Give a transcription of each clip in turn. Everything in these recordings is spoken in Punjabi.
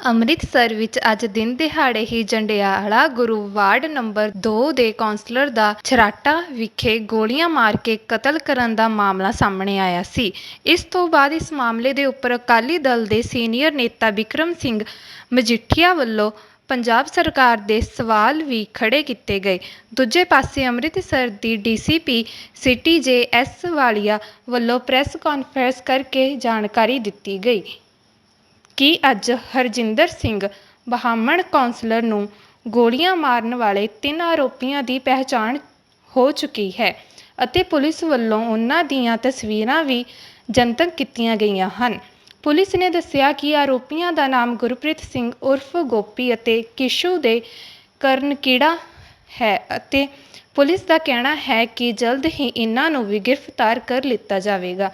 ਅੰਮ੍ਰਿਤਸਰ ਵਿੱਚ ਅੱਜ ਦਿਨ ਦਿਹਾੜੇ ਹੀ ਜੰਡਿਆਲਾ ਗੁਰੂ ਵਾਰਡ ਨੰਬਰ 2 ਦੇ ਕੌਂਸਲਰ ਦਾ ਛਰਾਟਾ ਵਿਖੇ ਗੋਲੀਆਂ ਮਾਰ ਕੇ ਕਤਲ ਕਰਨ ਦਾ ਮਾਮਲਾ ਸਾਹਮਣੇ ਆਇਆ ਸੀ। ਇਸ ਤੋਂ ਬਾਅਦ ਇਸ ਮਾਮਲੇ ਦੇ ਉੱਪਰ ਅਕਾਲੀ ਦਲ ਦੇ ਸੀਨੀਅਰ ਨੇਤਾ ਬਿਕਰਮ ਸਿੰਘ ਮਜੀਠੀਆ ਵੱਲੋਂ ਪੰਜਾਬ ਸਰਕਾਰ ਦੇ ਸਵਾਲ ਵੀ ਖੜੇ ਕੀਤੇ ਗਏ। ਦੂਜੇ ਪਾਸੇ ਅੰਮ੍ਰਿਤਸਰ ਦੀ DCP city J S Walia ਵੱਲੋਂ ਪ੍ਰੈਸ ਕਾਨਫਰੰਸ ਕਰਕੇ ਜਾਣਕਾਰੀ ਦਿੱਤੀ ਗਈ। ਕੀ ਅੱਜ ਹਰਜਿੰਦਰ ਸਿੰਘ ਬਹਾਮਣ ਕੌਂਸਲਰ ਨੂੰ ਗੋਲੀਆਂ ਮਾਰਨ ਵਾਲੇ ਤਿੰਨ ਆਰੋਪੀਆਂ ਦੀ ਪਹਿਚਾਣ ਹੋ ਚੁੱਕੀ ਹੈ ਅਤੇ ਪੁਲਿਸ ਵੱਲੋਂ ਉਹਨਾਂ ਦੀਆਂ ਤਸਵੀਰਾਂ ਵੀ ਜਨਤਕ ਕੀਤੀਆਂ ਗਈਆਂ ਹਨ। ਪੁਲਿਸ ਨੇ ਦੱਸਿਆ ਕਿ ਆਰੋਪੀਆਂ ਦਾ ਨਾਮ ਗੁਰਪ੍ਰੀਤ ਸਿੰਘ ਉਰਫ ਗੋਪੀ ਅਤੇ ਕਿਸ਼ੂ ਦੇ ਕਰਨ ਕੀੜਾ ਹੈ ਅਤੇ ਪੁਲਿਸ ਦਾ ਕਹਿਣਾ ਹੈ ਕਿ ਜਲਦ ਹੀ ਇਹਨਾਂ ਨੂੰ ਵੀ ਗ੍ਰਿਫਤਾਰ ਕਰ ਲਿੱਤਾ ਜਾਵੇਗਾ।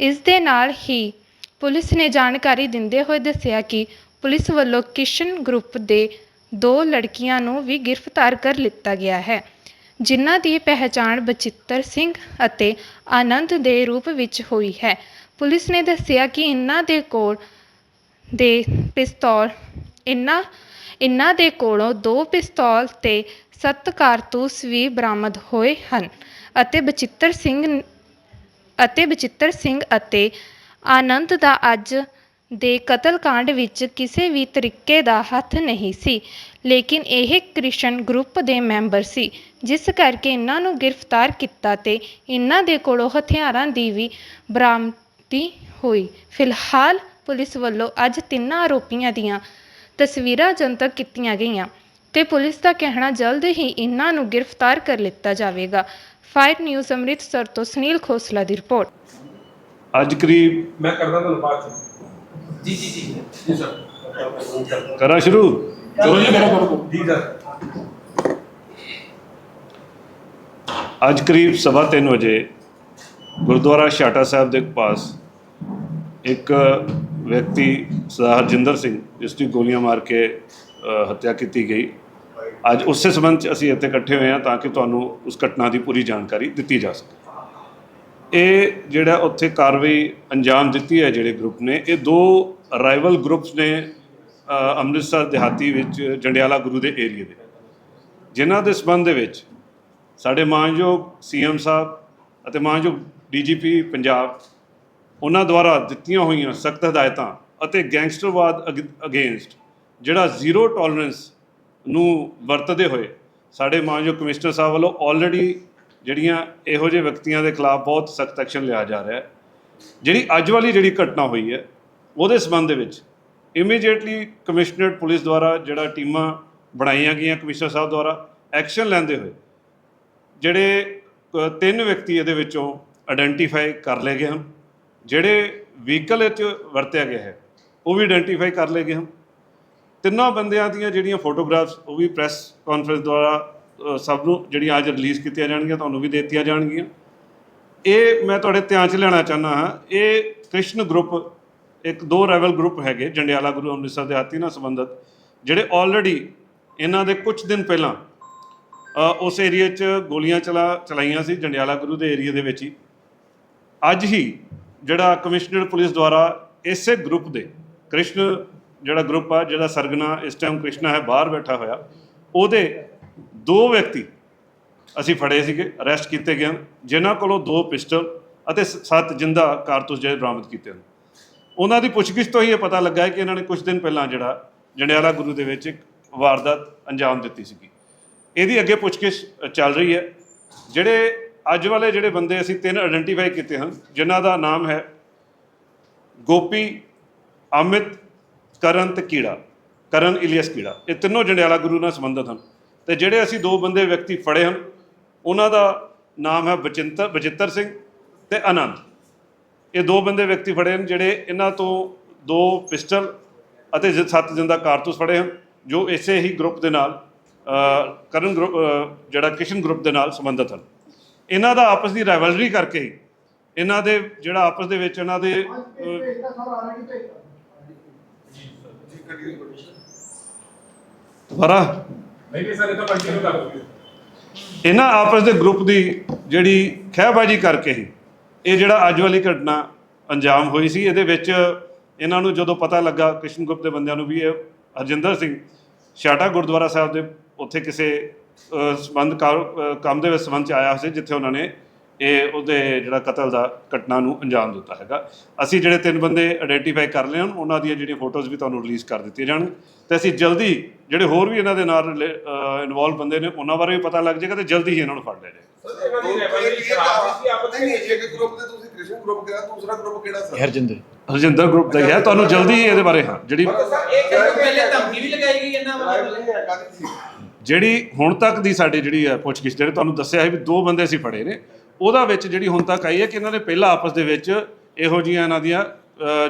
ਇਸ ਦੇ ਨਾਲ ਹੀ ਪੁਲਿਸ ਨੇ ਜਾਣਕਾਰੀ ਦਿੰਦੇ ਹੋਏ ਦੱਸਿਆ ਕਿ ਪੁਲਿਸ ਵੱਲੋਂ ਕਿਸ਼ਨ ਗਰੁੱਪ ਦੇ ਦੋ ਲੜਕੀਆਂ ਨੂੰ ਵੀ ਗ੍ਰਿਫਤਾਰ ਕਰ ਲਿੱਤਾ ਗਿਆ ਹੈ, ਜਿਨ੍ਹਾਂ ਦੀ ਪਹਿਚਾਣ ਬਚਿੱਤਰ ਸਿੰਘ ਅਤੇ ਆਨੰਦ ਦੇ ਰੂਪ ਵਿੱਚ ਹੋਈ ਹੈ। ਪੁਲਿਸ ਨੇ ਦੱਸਿਆ ਕਿ ਇਹਨਾਂ ਦੇ ਕੋਲ ਦੇ ਪਿਸਤੌਲ ਇਹਨਾਂ ਇਹਨਾਂ ਦੇ ਕੋਲੋਂ ਦੋ ਪਿਸਤੌਲ ਤੇ ਸੱਤ ਕਾਰਤੂਸ ਵੀ ਬਰਾਮਦ ਹੋਏ ਹਨ ਅਤੇ ਬਚਿੱਤਰ ਸਿੰਘ, ਅਤੇ ਬਚਿੱਤਰ ਸਿੰਘ ਅਤੇ ਆਨੰਦ ਦਾ ਅੱਜ ਦੇ ਕਤਲकांड ਵਿੱਚ ਕਿਸੇ ਵੀ ਤਰੀਕੇ ਦਾ ਹੱਥ ਨਹੀਂ ਸੀ। ਲੇਕਿਨ ਇਹ ਕ੍ਰਿਸ਼ਨ ਗਰੁੱਪ ਦੇ ਮੈਂਬਰ ਸੀ, ਜਿਸ ਕਰਕੇ ਇਹਨਾਂ ਨੂੰ ਗ੍ਰਿਫਤਾਰ ਕੀਤਾ ਤੇ ਇਹਨਾਂ ਦੇ ਕੋਲੋਂ ਹਥਿਆਰਾਂ ਦੀ ਵੀ ਬਰਾਮਦੀ ਹੋਈ। ਫਿਲਹਾਲ ਪੁਲਿਸ ਵੱਲੋਂ ਅੱਜ ਤਿੰਨਾਂ ਆਰੋਪੀਆਂ ਦੀਆਂ ਤਸਵੀਰਾਂ ਜਨਤਕ ਕੀਤੀਆਂ ਗਈਆਂ ਤੇ ਪੁਲਿਸ ਦਾ ਕਹਿਣਾ, ਜਲਦ ਹੀ ਇਹਨਾਂ ਨੂੰ ਗ੍ਰਿਫਤਾਰ ਕਰ ਲਿੱਤਾ ਜਾਵੇਗਾ। ਫਾਇਰ ਨਿਊਜ਼ ਅੰਮ੍ਰਿਤਸਰ ਤੋਂ ਸੁਨੀਲ ਖੋਸਲਾ ਦੀ ਰਿਪੋਰਟ। ਅੱਜ ਕਰੀਬ ਮੈਂ ਕਰਦਾ ਤੁਹਾਨੂੰ ਬਾਅਦ ਚ। ਜੀ ਜੀ ਜੀ। ਜੀ ਸਰ। ਕਰਾਂ ਸ਼ੁਰੂ? ਚਲੋ ਜੀ ਕਰੋ ਕਰੋ। ਜੀ ਸਰ। ਅੱਜ ਕਰੀਬ ਸਵਾ ਤਿੰਨ ਵਜੇ ਗੁਰਦੁਆਰਾ ਛਾਟਾ ਸਾਹਿਬ ਦੇ ਪਾਸ ਇੱਕ ਵਿਅਕਤੀ ਸਰਦਾਰ ਹਰਜਿੰਦਰ ਸਿੰਘ ਜਿਸ ਦੀ ਗੋਲੀਆਂ ਮਾਰ ਕੇ ਹੱਤਿਆ ਕੀਤੀ ਗਈ। ਅੱਜ ਉਸੇ ਸੰਬੰਧ 'ਚ ਅਸੀਂ ਇੱਥੇ ਇਕੱਠੇ ਹੋਏ ਹਾਂ ਤਾਂ ਕਿ ਤੁਹਾਨੂੰ ਉਸ ਘਟਨਾ ਦੀ ਪੂਰੀ ਜਾਣਕਾਰੀ ਦਿੱਤੀ ਜਾ ਸਕੇ। ਇਹ ਜਿਹੜਾ ਉੱਥੇ ਕਾਰਵਾਈ ਅੰਜਾਮ ਦਿੱਤੀ ਹੈ ਜਿਹੜੇ ਗਰੁੱਪ ਨੇ, ਇਹ ਦੋ ਰਾਈਵਲ ਗਰੁੱਪਸ ਨੇ ਅੰਮ੍ਰਿਤਸਰ ਦਿਹਾਤੀ ਵਿੱਚ ਜੰਡਿਆਲਾ ਗੁਰੂ ਦੇ ਏਰੀਏ ਦੇ। ਜਿਨ੍ਹਾਂ ਦੇ ਸਬੰਧ ਦੇ ਵਿੱਚ ਸਾਡੇ ਮਾਨਯੋਗ ਸੀਐਮ ਸਾਹਿਬ ਅਤੇ ਮਾਨਯੋਗ ਡੀਜੀਪੀ ਪੰਜਾਬ, ਉਹਨਾਂ ਦੁਆਰਾ ਦਿੱਤੀਆਂ ਹੋਈਆਂ ਸਖਤ ਹਦਾਇਤਾਂ ਅਤੇ ਗੈਂਗਸਟਰਵਾਦ ਅਗੇਂਸਟ ਜਿਹੜਾ ਜ਼ੀਰੋ ਟੋਲਰੈਂਸ ਨੂੰ ਵਰਤਦੇ ਹੋਏ ਸਾਡੇ ਮਾਨਯੋਗ ਕਮਿਸ਼ਨਰ ਸਾਹਿਬ ਵੱਲੋਂ ਆਲਰੇਡੀ ਜਿਹੜੀਆਂ ਇਹੋ ਜਿਹੇ ਵਿਅਕਤੀਆਂ ਦੇ ਖਿਲਾਫ ਬਹੁਤ ਸਖਤ ਐਕਸ਼ਨ ਲਿਆ ਜਾ ਰਿਹਾ ਹੈ। ਜਿਹੜੀ ਅੱਜ ਵਾਲੀ ਜਿਹੜੀ ਘਟਨਾ ਹੋਈ ਹੈ, ਉਹਦੇ ਸਬੰਧ ਦੇ ਵਿੱਚ ਇਮੀਡੀਏਟਲੀ ਕਮਿਸ਼ਨਰੇਟ ਪੁਲਿਸ ਦੁਆਰਾ ਜਿਹੜਾ ਟੀਮਾਂ ਬਣਾਈਆਂ ਗਈਆਂ ਕਮਿਸ਼ਨਰ ਸਾਹਿਬ ਦੁਆਰਾ ਐਕਸ਼ਨ ਲੈਂਦੇ ਹੋਏ, ਜਿਹੜੇ ਤਿੰਨ ਵਿਅਕਤੀ ਇਹਦੇ ਵਿੱਚੋਂ ਆਇਡੈਂਟੀਫਾਈ ਕਰ ਲਏ ਗਏ ਹਨ। ਜਿਹੜੇ ਵਹੀਕਲ ਇਹ 'ਚ ਵਰਤਿਆ ਗਿਆ ਹੈ, ਉਹ ਵੀ ਆਇਡੈਂਟੀਫਾਈ ਕਰ ਲਏ ਗਏ ਹਨ। ਤਿੰਨਾਂ ਬੰਦਿਆਂ ਦੀਆਂ ਜਿਹੜੀਆਂ ਫੋਟੋਗ੍ਰਾਫਸ ਉਹ ਵੀ ਪ੍ਰੈਸ ਕਾਨਫਰੰਸ ਦੁਆਰਾ ਸਭ ਨੂੰ ਜਿਹੜੀਆਂ ਅੱਜ ਰਿਲੀਜ਼ ਕੀਤੀਆਂ ਜਾਣਗੀਆਂ, ਤੁਹਾਨੂੰ ਵੀ ਦੇ ਦਿੱਤੀਆਂ ਜਾਣਗੀਆਂ। ਇਹ ਮੈਂ ਤੁਹਾਡੇ ਧਿਆਨ 'ਚ ਲੈਣਾ ਚਾਹੁੰਦਾ ਹਾਂ, ਇਹ ਕ੍ਰਿਸ਼ਨ ਗਰੁੱਪ ਇੱਕ ਦੋ ਰੈਵਲ ਗਰੁੱਪ ਹੈਗੇ, ਜੰਡਿਆਲਾ ਗੁਰੂ ਅੰਮ੍ਰਿਤਸਰ ਦੇ ਹਾਤੀ ਨਾਲ ਸੰਬੰਧਿਤ, ਜਿਹੜੇ ਆਲਰੇਡੀ ਇਹਨਾਂ ਦੇ ਕੁਝ ਦਿਨ ਪਹਿਲਾਂ ਉਸ ਏਰੀਆ 'ਚ ਗੋਲੀਆਂ ਚਲਾ, ਚਲਾਈਆਂ ਸੀ, ਜੰਡਿਆਲਾ ਗੁਰੂ ਦੇ ਏਰੀਆ ਦੇ ਵਿੱਚ ਹੀ। ਅੱਜ ਹੀ ਜਿਹੜਾ ਕਮਿਸ਼ਨਰ ਪੁਲਿਸ ਦੁਆਰਾ ਇਸੇ ਗਰੁੱਪ ਦੇ, ਕ੍ਰਿਸ਼ਨ ਜਿਹੜਾ ਗਰੁੱਪ ਆ, ਜਿਹੜਾ ਸਰਗਨਾ, ਇਸ ਟਾਈਮ ਕ੍ਰਿਸ਼ਨਾ ਹੈ, ਬਾਹਰ ਬੈਠਾ ਹੋਇਆ, ਉਹਦੇ ਦੋ ਵਿਅਕਤੀ ਅਸੀਂ ਫੜੇ ਸੀਗੇ ਅਰੈਸਟ ਕੀਤੇ ਗਏ ਹਨ, ਜਿਨ੍ਹਾਂ ਕੋਲੋਂ ਦੋ ਪਿਸਟਲ ਅਤੇ ਸ- ਸੱਤ ਜਿੰਦਾ ਕਾਰਤੂਸ ਜਿਹੜੇ ਬਰਾਮਦ ਕੀਤੇ ਹਨ। ਉਹਨਾਂ ਦੀ ਪੁੱਛਗਿੱਛ ਤੋਂ ਹੀ ਇਹ ਪਤਾ ਲੱਗਾ ਹੈ ਕਿ ਇਹਨਾਂ ਨੇ ਕੁਝ ਦਿਨ ਪਹਿਲਾਂ ਜਿਹੜਾ ਜੰਡਿਆਲਾ ਗੁਰੂ ਦੇ ਵਿੱਚ ਇੱਕ ਵਾਰਦਾਤ ਅੰਜਾਮ ਦਿੱਤੀ ਸੀਗੀ। ਇਹਦੀ ਅੱਗੇ ਪੁੱਛਗਿੱਛ ਚੱਲ ਰਹੀ ਹੈ। ਜਿਹੜੇ ਅੱਜ ਵਾਲੇ ਜਿਹੜੇ ਬੰਦੇ ਅਸੀਂ ਤਿੰਨ ਆਇਡੈਂਟੀਫਾਈ ਕੀਤੇ ਹਨ, ਜਿਨ੍ਹਾਂ ਦਾ ਨਾਮ ਹੈ ਗੋਪੀ, ਅਮਿਤ, ਕਰਨ ਤੇ ਕੀੜਾ, ਕਰਨ ਇਲੀਅਸ ਕੀੜਾ। ਇਹ ਤਿੰਨੋਂ ਜੰਡਿਆਲਾ ਗੁਰੂ ਨਾਲ ਸੰਬੰਧਿਤ ਹਨ। ਤੇ ਜਿਹੜੇ ਅਸੀਂ ਦੋ ਬੰਦੇ ਵਿਅਕਤੀ ਫੜੇ ਹਨ, ਉਹਨਾਂ ਦਾ ਨਾਮ ਹੈ ਬਚਿੰਤਰ, ਬਚਿੱਤਰ ਸਿੰਘ ਤੇ ਆਨੰਦ ਇਹ ਦੋ ਬੰਦੇ ਵਿਅਕਤੀ ਫੜੇ ਹਨ, ਜਿਹੜੇ ਇਹਨਾਂ ਤੋਂ ਦੋ ਪਿਸਟਲ ਅਤੇ ਜ- ਸੱਤ ਜਿੰਦਾ ਕਾਰਤੂਸ ਫੜੇ ਹਨ, ਜੋ ਇਸੇ ਹੀ ਗਰੁੱਪ ਦੇ ਨਾਲ ਕਰਨ ਗਰੁੱਪ ਜਿਹੜਾ ਕਿਸ਼ਨ ਗਰੁੱਪ ਦੇ ਨਾਲ ਸੰਬੰਧਿਤ ਹਨ। ਇਹਨਾਂ ਦਾ ਆਪਸ ਦੀ ਰਾਈਵਲਰੀ ਕਰਕੇ, ਇਹਨਾਂ ਦੇ ਜਿਹੜਾ ਆਪਸ ਦੇ ਵਿੱਚ ਇਹਨਾਂ ਦੇ ਦੁਬਾਰਾ। ਨਹੀਂ ਨਹੀਂ ਸਰ ਇਹ ਤਾਂ ਕੰਟੀਨਿਊ ਕਰ ਦਿਓ। ਇਹਨਾਂ ਆਪਸ ਦੇ ਗਰੁੱਪ ਦੀ ਜਿਹੜੀ ਖਹਿਬਾਜੀ ਕਰਕੇ ਹੀ ਇਹ ਜਿਹੜਾ ਅੱਜ ਵਾਲੀ ਘਟਨਾ ਅੰਜਾਮ ਹੋਈ ਸੀ, ਇਹਦੇ ਵਿੱਚ ਇਹਨਾਂ ਨੂੰ ਜਦੋਂ ਪਤਾ ਲੱਗਾ ਕ੍ਰਿਸ਼ਨ ਗੁਪਤ ਦੇ ਬੰਦਿਆਂ ਨੂੰ ਵੀ ਇਹ ਹਰਜਿੰਦਰ ਸਿੰਘ ਛਾਟਾ ਗੁਰਦੁਆਰਾ ਸਾਹਿਬ ਦੇ ਉੱਥੇ ਕਿਸੇ ਸੰਬੰਧ ਕਾਰ- ਕੰਮ ਦੇ ਵਿੱਚ ਸੰਬੰਧ ਚ ਆਇਆ ਸੀ, ਜਿੱਥੇ ਉਹਨਾਂ ਨੇ ਇਹ ਉਹਦੇ ਜਿਹੜਾ ਕਤਲ ਦਾ ਘਟਨਾ ਨੂੰ ਅੰਜਾਮ ਦਿੱਤਾ ਹੈਗਾ। ਅਸੀਂ ਜਿਹੜੇ ਤਿੰਨ ਬੰਦੇ ਆਇਡੈਂਟੀਫਾਈ ਕਰ ਲਏ ਹਨ ਉਹਨਾਂ ਦੀਆਂ ਜਿਹੜੀਆਂ ਫੋਟੋਜ਼ ਵੀ ਤੁਹਾਨੂੰ ਰਿਲੀਜ਼ ਕਰ ਦਿੱਤੀਆਂ ਜਾਣ। ਤੇ ਅਸੀਂ ਜਲਦੀ ਜਿਹੜੇ ਹੋਰ ਵੀ ਇਹਨਾਂ ਦੇ ਨਾਲ ਇਨਵੋਲਵ ਬੰਦੇ ਨੇ ਉਹਨਾਂ ਬਾਰੇ ਵੀ ਪਤਾ ਲੱਗ ਜਾਏਗਾ ਤੇ ਜਲਦੀ ਹੀ ਇਹਨਾਂ ਨੂੰ ਫੜ ਲਿਆ ਜਾਏਗਾ। ਇਹਨਾਂ ਦੀ ਰੈਵਲਰੀ ਸ਼ਰਾਬ ਸੀ ਆਪਸ ਨਹੀਂ ਵਿੱਚ ਇੱਕ ਗਰੁੱਪ ਦੇ ਤੁਸੀਂ ਕ੍ਰਿਸ਼ਨ ਗਰੁੱਪ ਕਿਹਾ ਦੂਸਰਾ ਗਰੁੱਪ ਕਿਹੜਾ ਸਰ? ਹਰਜਿੰਦਰ। ਹਰਜਿੰਦਰ ਗਰੁੱਪ ਦਾ ਹੀ ਤੁਹਾਨੂੰ ਜਲਦੀ ਹੀ ਇਹਦੇ ਬਾਰੇ ਹਾਂ ਜਿਹੜੀ ਸਰ ਇਹ ਕਹਿੰਦੇ ਪਹਿਲੇ ਧਮਕੀ ਵੀ ਲਗਾਈ ਗਈ ਇਹਨਾਂ ਵੱਲੋਂ? ਨਹੀਂ ਹੈ ਕਾਦੀ ਸੀ। ਜਿਹੜੀ ਹੁਣ ਤੱਕ ਦੀ ਸਾਡੀ ਜਿਹੜੀ ਹੈ ਪੁੱਛਗਿੱਛ ਜਿਹੜੇ ਤੁਹਾਨੂੰ ਦੱਸਿਆ ਹੈ ਵੀ ਦੋ ਬੰਦੇ ਅਸੀਂ ਫੜੇ ਨੇ ਉਹਦਾ ਵਿੱਚ ਜਿਹੜੀ ਹੁਣ ਤੱਕ ਆਈ ਹੈ ਕਿ ਇਹਨਾਂ ਨੇ ਪਹਿਲਾਂ ਆਪਸ ਦੇ ਵਿੱਚ ਇਹੋ ਜਿਹੀਆਂ ਇਹਨਾਂ ਦੀਆਂ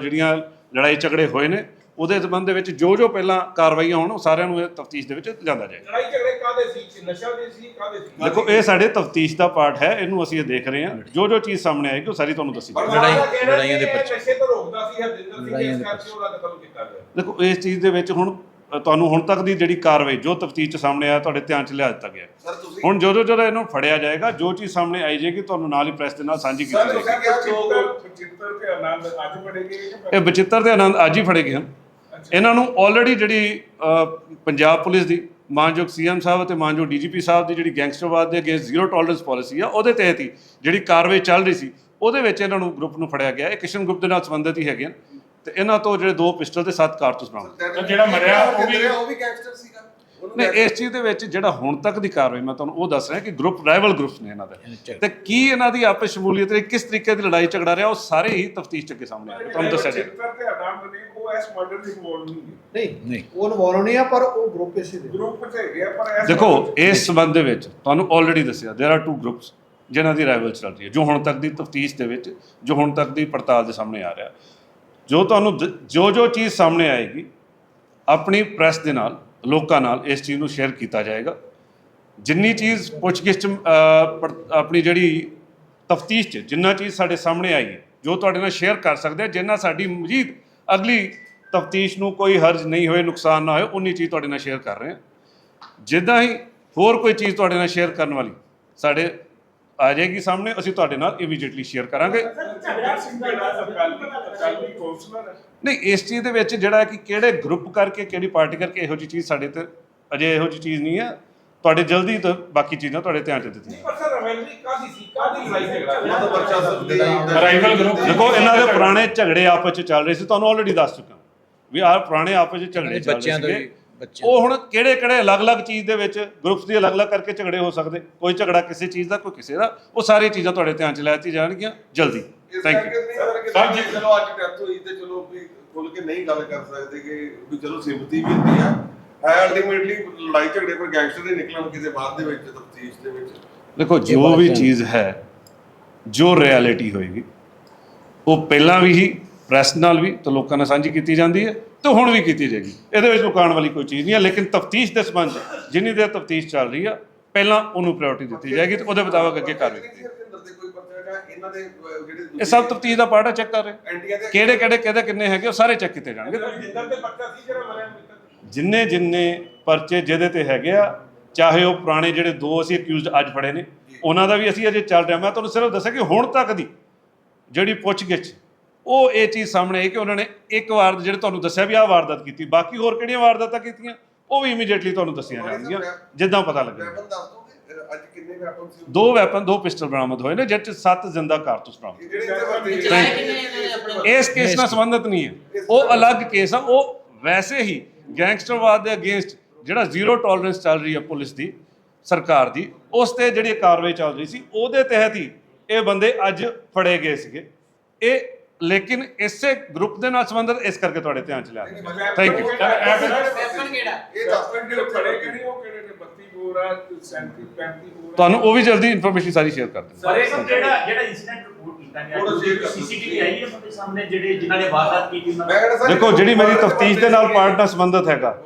ਜਿਹੜੀਆਂ ਲੜਾਈ ਝਗੜੇ ਹੋਏ ਨੇ ਉਹਦੇ ਸੰਬੰਧ ਦੇ ਵਿੱਚ ਜੋ ਜੋ ਪਹਿਲਾਂ ਕਾਰਵਾਈਆਂ ਹੋਣ ਉਹ ਸਾਰਿਆਂ ਨੂੰ ਇਹ ਤਫਤੀਸ਼ ਦੇ ਵਿੱਚ ਲਿਆਂਦਾ ਜਾਏਗਾ। ਲੜਾਈ ਝਗੜੇ ਕਾਦੇ ਸੀ? ਨਸ਼ਾ ਦੇ ਸੀ ਕਾਦੇ ਸੀ? ਦੇਖੋ ਇਹ ਸਾਡੇ ਤਫਤੀਸ਼ ਦਾ ਪਾਰਟ ਹੈ ਇਹਨੂੰ ਅਸੀਂ ਇਹ ਦੇਖ ਰਹੇ ਹਾਂ। ਜੋ ਜੋ ਚੀਜ਼ ਸਾਹਮਣੇ ਆਏਗੀ ਉਹ ਸਾਰੀ ਤੁਹਾਨੂੰ ਦੱਸੀ ਲੜਾਈ- ਲੜਾਈ ਲੜਾਈਆਂ ਲੜਾਈਆਂ ਦੇ। ਨਸ਼ੇ ਤੋਂ ਰੋਕਦਾ ਸੀ ਹਰਜਿੰਦਰ ਸਿੰਘ ਇਸ ਕਰਕੇ ਉਹਦਾ ਕਤਲ ਕੀਤਾ ਗਿਆ। ਦੇਖੋ ਇਸ ਚੀਜ਼ ਦੇ ਵਿੱਚ ਹੁਣ ਤੁਹਾਨੂੰ ਹੁਣ ਤੱਕ ਦੀ ਜਿਹੜੀ ਕਾਰਵਾਈ ਜੋ ਤਫਤੀਸ਼ ਚ ਸਾਹਮਣੇ ਆਇਆ ਤੁਹਾਡੇ ਧਿਆਨ ਚ ਲਿਆ ਦਿੱਤਾ ਗਿਆ। ਹੁਣ ਜਦੋਂ ਜਦੋਂ ਇਹਨੂੰ ਫੜਿਆ ਜਾਏਗਾ ਜੋ ਚੀਜ਼ ਸਾਹਮਣੇ ਆਈ ਜਾਏਗੀ ਤੁਹਾਨੂੰ ਨਾਲ ਹੀ ਪ੍ਰੈਸ ਦੇ ਨਾਲ ਸਾਂਝੀ ਕੀਤੀ ਸਰ ਜਾਏਗੀ। ਤੁਸੀਂ ਕਿਹਾ ਚਿੱਤਰ ਚਿੱਤਰ ਤੇ ਆਨੰਦ ਅੱਜ ਪੜੇਗੇ ਕਿ ਇਹ ਬਚਿੱਤਰ ਦੇ ਆਨੰਦ ਅੱਜ ਹੀ ਫੜੇ ਗਏ ਹਨ ਇਹਨਾਂ ਨੂੰ ਆਲਰੇਡੀ ਜਿਹੜੀ ਪੰਜਾਬ ਪੁਲਿਸ ਦੀ ਮਾਨਯੋਗ ਸੀਐਮ ਸਾਹਿਬ ਅਤੇ ਮਾਨਯੋਗ ਡੀਜੀਪੀ ਸਾਹਿਬ ਦੀ ਜਿਹੜੀ ਗੈਂਗਸਟਰਵਾਦ ਦੇ ਅਗੇਂਸਟ ਜ਼ੀਰੋ ਟੋਲਰੈਂਸ ਪਾਲਿਸੀ ਆ ਉਹਦੇ ਤਹਿਤ ਹੀ ਜਿਹੜੀ ਕਾਰਵਾਈ ਚੱਲ ਰਹੀ ਸੀ ਉਹਦੇ ਵਿੱਚ ਇਹਨਾਂ ਨੂੰ ਗਰੁੱਪ ਨੂੰ ਫੜਿਆ ਗਿਆ। ਇਹ ਕਿਸ਼ਨ ਗਰੁੱਪ ਦੇ ਨਾਲ ਸੰਬੰਧਿਤ ਹੀ ਹੈਗੇ ਹਨ। ਤੇ ਇਹਨਾਂ ਤੋਂ ਜਿਹੜੇ ਦੋ ਪਿਸਟਲ ਤੇ ਸੱਤ ਕਾਰਤੂਸ ਬਰਾਮਦ ਤਾਂ ਜਿਹੜਾ ਮਰਿਆ ਉਹ ਵੀ- ਉਹ ਵੀ ਗੈਂਗਸਟਰ ਸੀਗਾ ਉਹਨੂੰ ਨਹੀਂ ਇਸ ਚੀਜ਼ ਦੇ ਵਿੱਚ ਜਿਹੜਾ ਹੁਣ ਤੱਕ ਦੀ ਕਾਰਵਾਈ ਮੈਂ ਤੁਹਾਨੂੰ ਉਹ ਦੱਸ ਰਿਹਾ ਕਿ ਗਰੁੱਪ ਰਾਈਵਲ ਗਰੁੱਪਸ ਨੇ ਇਹਨਾਂ ਦੇ ਤੇ ਕੀ ਇਹਨਾਂ ਦੀ ਆਪਸ ਸ਼ਮੂਲੀਅਤ ਹੈ ਕਿਸ ਤਰੀਕੇ ਦੀ ਲੜਾਈ ਝਗੜਾ ਰਿਹਾ ਉਹ ਸਾਰੇ ਹੀ ਤਫਤੀਸ਼ ਚ ਅੱਗੇ ਸਾਹਮਣੇ ਆਏ ਤੁਹਾਨੂੰ ਦੱਸਿਆ ਜਾਏਗਾ ਚਿੱਤਰ ਤੇ ਆਨੰਦ ਨੇ ਉਹ ਇਸ ਮਰਡਰ ਦੀ ਇਨਵੋਲਵ ਨਹੀਂ ਹੈ ਨਹੀਂ ਨਹੀਂ ਉਹ ਇਨਵੋਲਵ ਨਹੀਂ ਆ ਪਰ ਉਹ ਗਰੁੱਪ ਇਸੇ ਦੇ ਗਰੁੱਪ ਚ ਹੈਗੇ ਆ ਪਰ ਇਸ ਦੇਖੋ murder 'ਚ- ਇਸ ਸਬੰਧ ਦੇ ਵਿੱਚ ਤੁਹਾਨੂੰ ਆਲਰੇਡੀ ਦੱਸਿਆ देयर ਆਰ ਟੂ ਗਰੁੱਪਸ ਜਿਨ੍ਹਾਂ ਦੀ ਰਾਈਵਲ ਚੱਲ ਰਹੀ ਹੈ ਜੋ ਹੁਣ ਤੱਕ ਦੀ ਤਫਤੀਸ਼ ਦੇ ਵਿੱਚ ਜੋ ਹੁਣ ਤੱਕ ਦੀ ਪੜਤਾਲ ਦੇ ਸਾਹਮਣੇ ਆ ਰਿਹਾ ਜੋ ਤੁਹਾਨੂੰ ਜੋ ਜੋ ਚੀਜ਼ ਸਾਹਮਣੇ ਆਏਗੀ ਆਪਣੀ ਪ੍ਰੈਸ ਦੇ ਨਾਲ ਲੋਕਾਂ ਨਾਲ ਇਸ ਚੀਜ਼ ਨੂੰ ਸ਼ੇਅਰ ਕੀਤਾ ਜਾਏਗਾ। ਜਿੰਨੀ ਚੀਜ਼ ਪੁੱਛਗਿੱਛ 'ਚ, ਆਪਣੀ ਜਿਹੜੀ ਤਫਤੀਸ਼ 'ਚ ਜਿੰਨਾ ਚੀਜ਼ ਸਾਡੇ ਸਾਹਮਣੇ ਆਈ ਜੋ ਤੁਹਾਡੇ ਨਾਲ ਸ਼ੇਅਰ ਕਰ ਸਕਦੇ ਆ ਜਿੰਨਾ ਸਾਡੀ ਮਜ਼ੀਦ ਅਗਲੀ ਤਫਤੀਸ਼ ਨੂੰ ਕੋਈ ਹਰਜ ਨਹੀਂ ਹੋਏ ਨੁਕਸਾਨ ਨਾ ਹੋਏ ਉਨੀ ਚੀਜ਼ ਤੁਹਾਡੇ ਨਾਲ ਸ਼ੇਅਰ ਕਰ ਰਹੇ ਹਾਂ ਜਿੱਦਾਂ ਹੀ ਹੋਰ ਕੋਈ ਚੀਜ਼ ਤੁਹਾਡੇ ਨਾਲ ਸ਼ੇਅਰ ਕਰਨ ਵਾਲੀ ਸਾਡੇ ਆ ਜਾਏਗੀ ਸਾਹਮਣੇ ਅਸੀਂ ਤੁਹਾਡੇ ਨਾਲ ਇਮੀਡੀਏਟਲੀ ਸ਼ੇਅਰ ਕਰਾਂਗੇ। ਨਹੀਂ ਇਸ ਚੀਜ਼ ਦੇ ਵਿੱਚ ਜਿਹੜਾ ਕਿ ਕਿਹੜੇ ਗਰੁੱਪ ਕਰਕੇ ਕਿਹੜੀ ਪਾਰਟੀ ਕਰਕੇ ਇਹੋ ਜਿਹੀ ਚੀਜ਼ ਸਾਡੇ ਤੇ ਅਜੇ ਇਹੋ ਜਿਹੀ ਚੀਜ਼ ਨਹੀਂ ਹੈ। ਤੁਹਾਡੇ ਜਲਦੀ ਤੋਂ ਬਾਕੀ ਚੀਜ਼ਾਂ ਤੁਹਾਡੇ ਧਿਆਨ 'ਚ ਦਿੱਤੀਆਂ। ਪਰ ਸਰ ਰਵੈਲਰੀ ਕਾਦੀ ਸੀ ਕਾਦੀ ਲੜਾਈ ਝਗੜਾ ਉਹ ਤਾਂ ਬੱਚਾ ਸਰ ਲੜਾਈ ਦਾ ਰਾਈਵਲ ਗਰੁੱਪ ਦੇਖੋ ਇਹਨਾਂ ਦੇ ਪੁਰਾਣੇ ਝਗੜੇ ਆਪਸ 'ਚ ਚੱਲ ਰਹੇ ਸੀ ਤੁਹਾਨੂੰ ਆਲਰੇਡੀ ਦੱਸ ਚੁੱਕਾ। ਵੀ ਆਹ ਪੁਰਾਣੇ ਆਪਸ 'ਚ ਝਗੜੇ ਚੱਲ ਰਹੇ ਬੱਚਿਆਂ ਬੱਚਿਆਂ ਉਹ ਹੁਣ ਕਿਹੜੇ ਕਿਹੜੇ ਅਲੱਗ-ਅਲੱਗ ਚੀਜ਼ ਦੇ ਵਿੱਚ ਗਰੁੱਪਸ ਦੀ ਅਲੱਗ-ਅਲੱਗ ਕਰਕੇ ਝਗੜੇ ਹੋ ਸਕਦੇ। ਕੋਈ ਝਗੜਾ ਕਿਸੇ ਚੀਜ਼ ਦਾ ਕੋਈ ਕਿਸੇ ਦਾ ਉਹ ਸਾਰੀ ਚੀਜ਼ਾਂ ਤੁਹਾਡੇ ਧਿਆਨ 'ਚ ਲੈ ਦਿੱਤੀ ਜਾਣਗੀਆਂ। ਜਲਦੀ। ਥੈਂਕ ਯੂ ਸਰ ਜੀ- ਚਲੋ ਅੱਜ ਡੈਥ ਹੋਈ ਤੇ ਚਲੋ ਵੀ ਖੁੱਲ ਕੇ ਨਹੀਂ ਗੱਲ ਕਰ ਸਕਦੇ ਕਿ ਵੀ ਚਲੋ ਸਿੰਪਥੀ ਵੀ ਹੁੰਦੀ ਆ। ਹੈ ਅਲਟੀਮੇਟਲੀ ਲੜਾਈ ਝਗੜੇ ਪਰ ਗੈਂਗਸਟਰ ਦੇ ਨਿਕਲਣ ਕਿਸੇ ਬਾਅਦ ਦੇ ਵਿੱਚ ਤਫਤੀਸ਼ ਦੇ ਵਿੱਚ। ਦੇਖੋ ਜੋ ਵੀ। ਚੀਜ਼ ਹੈ ਜੋ ਰਿਐਲਿਟੀ ਹੋਏਗੀ ਉਹ ਪਹਿਲਾਂ ਵੀ ਹੀ ਪ੍ਰੈਸ ਨਾਲ ਵੀ ਤੇ ਲੋਕਾਂ ਨਾਲ ਸਾਂਝੀ ਕੀਤੀ ਜਾਂਦੀ ਹੈ ਤੇ ਹੁਣ ਵੀ ਕੀਤੀ ਜਾਏਗੀ। ਇਹਦੇ ਵਿੱਚ ਲੁਕਾਉਣ ਵਾਲੀ ਕੋਈ ਚੀਜ਼ ਨਹੀਂ ਹੈ, ਲੇਕਿਨ ਤਫਤੀਸ਼ ਦੇ ਸੰਬੰਧ ਜਿੰਨੀ ਦੇਰ ਤਫਤੀਸ਼ ਚੱਲ ਰਹੀ ਆ, ਪਹਿਲਾਂ ਉਹਨੂੰ ਪ੍ਰਾਇੋਰਟੀ ਦਿੱਤੀ ਜਾਏਗੀ ਤੇ ਉਹਦੇ ਮੁਤਾਬਕ ਅੱਗੇ ਕਾਰਵਾਈ ਕੀਤੀ ਇਹ ਸਭ ਤਫਤੀਸ਼ ਦਾ ਪਾਰਟ ਹੈ ਚੈੱਕ ਕਰ ਰਹੇ ਐਂਟੀਆਂ ਕਿਹੜੇ ਕਿਹੜੇ, ਕਿਹਦੇ, ਕਿੰਨੇ ਹੈਗੇ, ਉਹ ਸਾਰੇ ਚੈੱਕ ਕੀਤੇ ਜਾਣਗੇ। ਜਿੰਨੇ ਜਿੰਨੇ ਪਰਚੇ ਜਿਹਦੇ ਤੇ ਹੈਗੇ ਆ, ਚਾਹੇ ਉਹ ਪੁਰਾਣੇ ਜਿਹੜੇ ਦੋ ਅਸੀਂ ਅਕਿਊਜ਼ਡ ਅੱਜ ਫੜੇ ਨੇ, ਉਹਨਾਂ ਦਾ ਵੀ ਅਸੀਂ ਅਜੇ ਚੱਲ ਰਿਹਾ ਮੈਂ ਤੁਹਾਨੂੰ ਸਿਰਫ ਦੱਸਿਆ ਕਿ ਹੁਣ ਤੱਕ ਦੀ ਜਿਹੜੀ ਪੁੱਛਗਿੱਛ ਉਹ ਇਹ ਚੀਜ਼ ਸਾਹਮਣੇ ਆਈ ਕਿ ਉਹਨਾਂ ਨੇ ਇੱਕ ਵਾਰ ਜਿਹੜੇ ਤੁਹਾਨੂੰ ਦੱਸਿਆ ਵੀ ਆਹ ਵਾਰਦਾਤ ਕੀਤੀ ਬਾਕੀ ਹੋਰ ਕਿਹੜੀਆਂ ਵਾਰਦਾਤਾਂ ਕੀਤੀਆਂ ਉਹ ਵੀ ਇਮੀਡੀਏਟਲੀ ਤੁਹਾਨੂੰ ਦੱਸੀਆਂ ਜਾਣਗੀਆਂ ਜਿੱਦਾਂ ਪਤਾ ਲੱਗੇ ਵੈਪਨ ਦੱਸ ਦੋਗੇ? ਅੱਜ ਕਿੰਨੇ ਵੈਪਨ ਸੀ? ਦੋ ਵੈਪਨ ਦੋ ਪਿਸਟਲ ਬਰਾਮਦ ਹੋਏ ਨੇ 'ਚ ਸੱਤ ਜ਼ਿੰਦਾ ਕਾਰਤੂਸ ਬਰਾਮਦ ਇਹ ਜਿਹੜੇ ਇੱਥੇ ਵਰਤੇ ਚਲਾਏ ਕਿੰਨੇ ਇਹਨਾਂ ਨੇ ਆਪਣੇ? ਇਸ ਕੇਸ ਨਾਲ ਸੰਬੰਧਿਤ ਨਹੀਂ ਹੈ। ਉਹ ਅਲੱਗ ਕੇਸ ਆ ਉਹ ਵੈਸੇ ਹੀ ਗੈਂਗਸਟਰਵਾਦ ਦੇ ਅਗੇਂਸਟ ਜਿਹੜਾ ਜ਼ੀਰੋ ਟੋਲਰੈਂਸ ਚੱਲ ਰਹੀ ਹੈ ਪੁਲਿਸ ਦੀ ਸਰਕਾਰ ਦੀ ਉਸ ਤੇ ਜਿਹੜੀ ਕਾਰਵਾਈ ਚੱਲ ਰਹੀ ਸੀ ਉਹਦੇ ਤਹਿਤ ਹੀ ਇਹ ਬੰਦੇ ਅੱਜ ਫੜੇ ਗਏ ਸੀਗੇ। ਇਹ ਲੇਕਿਨ ਇਸੇ ਗਰੁੱਪ ਦੇ ਨਾਲ ਸੰਬੰਧਿਤ ਇਸ ਕਰਕੇ ਤੁਹਾਡੇ ਧਿਆਨ ਚ ਲਿਆ ਥੈਂਕ ਯੂ ਵੈਪਨ ਕਿਹੜਾ ਇਹ ਦੱਸ ਵੈਪਨ ਜਿਹੜੇ ਫੜੇ ਕਿਹੜੇ ਉਹ ਕਿਹੜੇ ਨੇ 32 ਬੋਰ ਆ 37 35 ਬੋਰ ਤੁਹਾਨੂੰ ਉਹ ਵੀ ਜਲਦੀ ਇਨਫੋਰਮੇਸ਼ਨ ਸਾਰੀ ਸ਼ੇਅਰ ਕਰ ਦਿੰਦੇ। ਸਰ ਇਹ ਸਭ ਜਿਹੜਾ ਜਿਹੜਾ ਇਨਸੀਡੈਂਟ ਰਿਪੋਰਟ ਕੀਤਾ ਗਿਆ। ਸੀਸੀਟੀਵੀ ਆਈ ਹੈ ਤੁਹਾਡੇ ਸਾਹਮਣੇ ਜਿਹੜੇ ਜਿਨ੍ਹਾਂ ਨੇ ਵਾਰਦਾਤ ਕੀਤੀ ਉਹਨਾਂ ਦੇਖੋ ਜਿਹੜੀ ਮੇਰੀ ਤਫਤੀਸ਼ ਦੇ ਨਾਲ ਪਾਰਟ ਨਾਲ ਸੰਬੰਧਿਤ ਹੈਗਾ।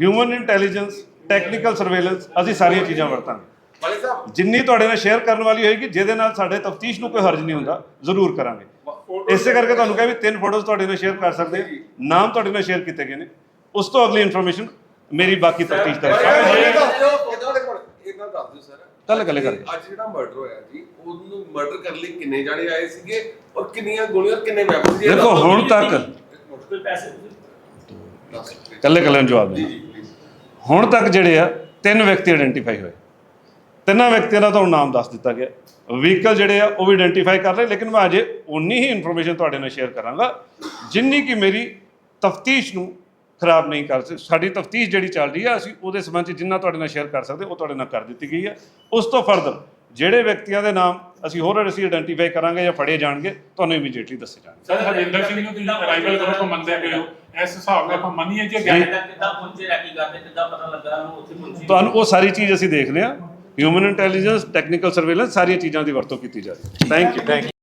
ਹਿਊਮਨ ਇੰਟੈਲੀਜੈਂਸ ਟੈਕਨੀਕਲ ਸਰਵੇਲੈਂਸ ਅਸੀਂ ਸਾਰੀਆਂ ਚੀਜ਼ਾਂ ਵਰਤਾਂਗੇ। ਵਾਲੇ ਸਾਹਿਬ। ਜਿੰਨੀ ਤੁਹਾਡੇ ਨਾਲ ਸ਼ੇਅਰ ਕਰਨ ਵਾਲੀ ਹੋਏਗੀ ਜਿਹਦੇ ਨਾਲ ਸਾਡੇ ਤਫਤੀਸ਼ ਨੂੰ ਕੋਈ ਹਰਜ ਨਹੀਂ ਹੁੰਦਾ ਜ਼ਰੂਰ ਕਰਾਂਗੇ। ਇਸੇ ਕਰਕੇ ਤੁਹਾਨੂੰ ਕਿਹਾ ਵੀ ਤਿੰਨ ਫੋਟੋਜ਼ ਤੁਹਾਡੇ ਨਾਲ ਸ਼ੇਅਰ ਕਰ ਸਕਦੇ ਹਾਂ। ਨਾਮ ਤੁਹਾਡੇ ਨਾਲ ਸ਼ੇਅਰ ਕੀਤੇ ਗਏ ਨੇ। ਉਸ ਤੋਂ ਅਗਲੀ ਇਨਫੋਰਮੇਸ਼ਨ ਮੇਰੀ ਬਾਕੀ ਤਫਤੀਸ਼ ਦਾ ਹਿੱਸਾ ਹੈ। ਗੱਲ ਗੱਲ ਕਰ ਅੱਜ ਜਿਹੜਾ ਮਰਡਰ ਹੋਇਆ ਜੀ ਉਹਨੂੰ ਮਰਡਰ ਕਰਨ ਲਈ ਕਿੰਨੇ ਜਾਣੇ ਆਏ ਸੀਗੇ ਔਰ ਕਿੰਨੀਆਂ ਗੋਲੀਆਂ ਔਰ ਕਿੰਨੇ ਵੈਪਨ ਸੀ ਦੇਖੋ ਹੁਣ ਤੱਕ ਕੋਈ ਪੈਸੇ ਕੱਲੇ ਕੱਲੇ ਨੂੰ ਜਵਾਬ ਜੀ ਦੇਣਾ ਜੀ। ਹੁਣ ਤੱਕ ਜਿਹੜੇ ਆ ਤਿੰਨ ਵਿਅਕਤੀ ਆਇਡੈਂਟੀਫਾਈ ਹੋਏ। ਤਿੰਨਾਂ ਵਿਅਕਤੀਆਂ ਦਾ ਤੁਹਾਨੂੰ ਨਾਮ ਦੱਸ ਦਿੱਤਾ ਗਿਆ। ਵਹੀਕਲ ਜਿਹੜੇ ਆ ਉਹ ਵੀ ਆਇਡੈਂਟੀਫਾਈ ਕਰ ਲਏ ਲੇਕਿਨ ਮੈਂ ਅਜੇ ਉਨੀ ਹੀ ਇਨਫੋਰਮੇਸ਼ਨ ਤੁਹਾਡੇ ਨਾਲ ਸ਼ੇਅਰ ਕਰਾਂਗਾ ਜਿੰਨੀ ਕਿ ਮੇਰੀ ਤਫਤੀਸ਼ ਨੂੰ ਖਰਾਬ ਨਹੀਂ ਕਰ ਸਕ ਸਾਡੀ ਤਫਤੀਸ਼ ਜਿਹੜੀ ਚੱਲ ਰਹੀ ਆ ਅਸੀਂ ਉਹਦੇ ਸੰਬੰਧ 'ਚ ਜਿੰਨਾ ਤੁਹਾਡੇ ਨਾਲ ਸ਼ੇਅਰ ਕਰ ਸਕਦੇ ਉਹ ਤੁਹਾਡੇ ਨਾਲ ਕਰ ਦਿੱਤੀ ਗਈ ਆ। ਉਸ ਤੋਂ ਫਰਦਰ ਜਿਹੜੇ ਵਿਅਕਤੀਆਂ ਦੇ ਨਾਮ ਅਸੀਂ ਹੋਰ ਅਸੀਂ ਆਇਡੈਂਟੀਫਾਈ ਕਰਾਂਗੇ ਜਾਂ ਫੜੇ ਜਾਣਗੇ ਤੁਹਾਨੂੰ ਇਮੀਡੀਏਟਲੀ ਦੱਸੇ ਜਾਣਗੇ। ਸਰ ਹਰਿੰਦਰ ਸਿੰਘ ਨੂੰ ਤੁਸੀਂ ਅਰਾਈਵਲ ਕਰੋ ਤੋਂ ਮੰਨਦੇ ਪਏ ਹੋ? ਇਸ ਹਿਸਾਬ ਨਾਲ ਆਪਾਂ ਮੰਨੀਏ ਜੇ। ਗੱਲ ਕਿੱਦਾਂ ਕਿੱਦਾਂ ਪਹੁੰਚੇ ਰੈਕੀ ਕਰਦੇ ਕਿੱਦਾਂ ਪਤਾ ਲੱਗਾ ਉਹਨੂੰ ਉੱਥੇ ਪਹੁੰਚੀ? ਤੁਹਾਨੂੰ ਉਹ ਸਾਰੀ ਚੀਜ਼ ਅਸੀਂ ਦੇਖ ਲਿਆ ਹਿਊਮਨ ਇੰਟੈਲੀਜੈਂਸ ਟੈਕਨੀਕਲ ਸਰਵੇਲੈਂਸ ਸਾਰੀਆਂ ਚੀਜ਼ਾਂ ਦੀ ਵਰਤੋਂ ਕੀਤੀ ਜਾ ਰਹੀ ਹੈ। Thank you